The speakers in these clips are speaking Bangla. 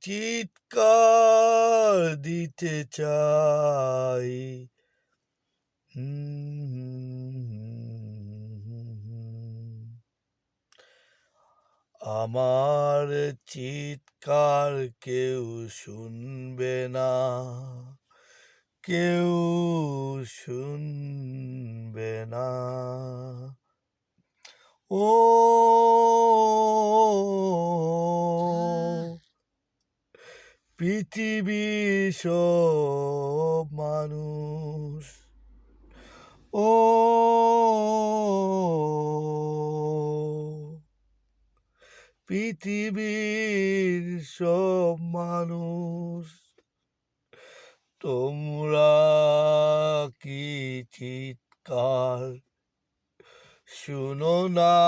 চিৎকার দিতে চাই। আমার চিৎকার কেউ শুনবে না কেউ শুনবে না। ও পৃথিবীর সব মানুষ। ও পৃথিবীর সব মানুষ। তোমরা কি চিৎকার শুনো না?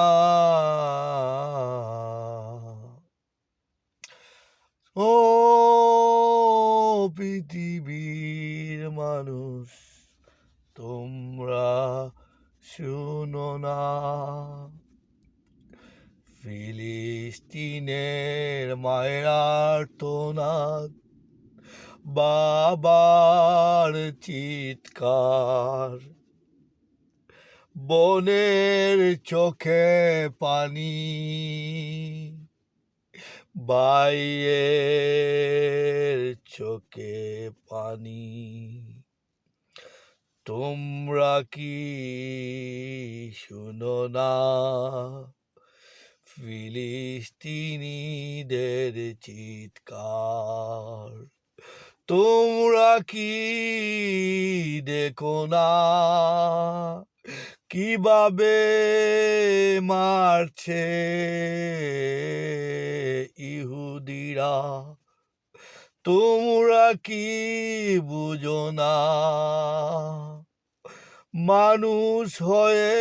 ও মানুষ। তোমরা শুনো না। ফিলিস্তিনের মায়ের তোনাদ বাবার চিৎকার। বনের চোখে পানি, বাইয়ের চোখে পানি। তোমরা কি শুনো না? ফিলিস্তিনিদের চিৎকার। তোমরা কি দেখো না? কীভাবে মারছে ইহুদিরা? তোমরা কি বুঝো না? মানুষ হয়ে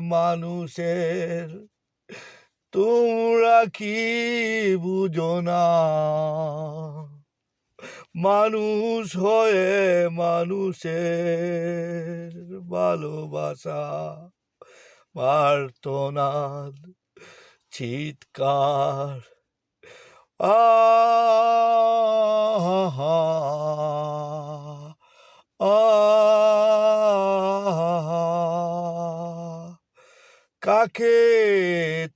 মানুষের, তোমরা কি বুঝো না? মানুষ হয়ে মানুষের ভালোবাসা প্রার্থনার চিৎকার, আহা আহা কাকে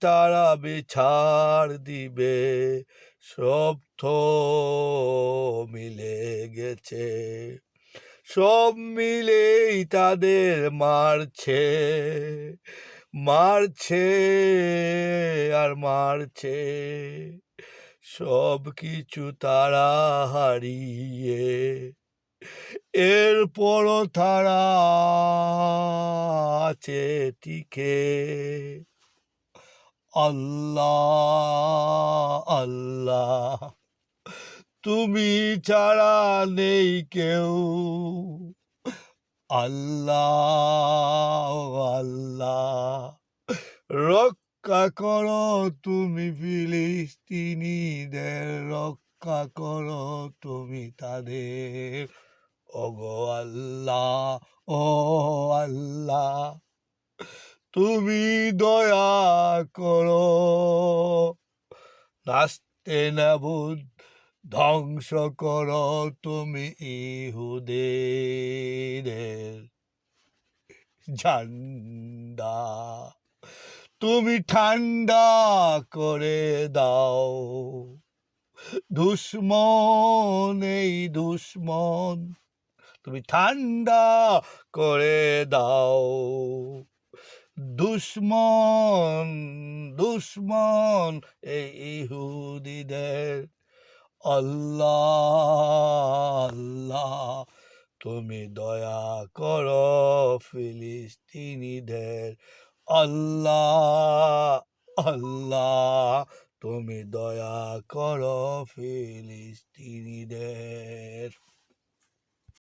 তারা বিছাড় দিবে? সব তো মিলে গেছে। সব মিলেই তাদের মারছে। মারছে আর মারছে। সব কিছু তারা হারিয়ে এরপরও তারা আছে টিকে। আল্লাহ আল্লাহ, তুমি ছাড়া নেই কেউ। আল্লাহ আল্লাহ, রক্ষা করো তুমি ফিলিস্তিনিদের, রক্ষা করো তুমি তাদের। ওগো আল্লাহ, ও আল্লাহ, তুমি দয়া করো। নাস্তে নাবুদ, ধ্বংস করো তুমি ইহুদের ঝান্ডা। তুমি ঠান্ডা করে দাও। দুশ্মন, এই দুশ্মন তুমি ঠান্ডা করে দাও। দুশ্মন দুশ্মন এই ইহুদিদের। আল্লাহ আল্লাহ, তুমি দয়া করো ফিলিস্তিনিদের। আল্লাহ আল্লাহ, তুমি দয়া করো ফিলিস্তিনিদের।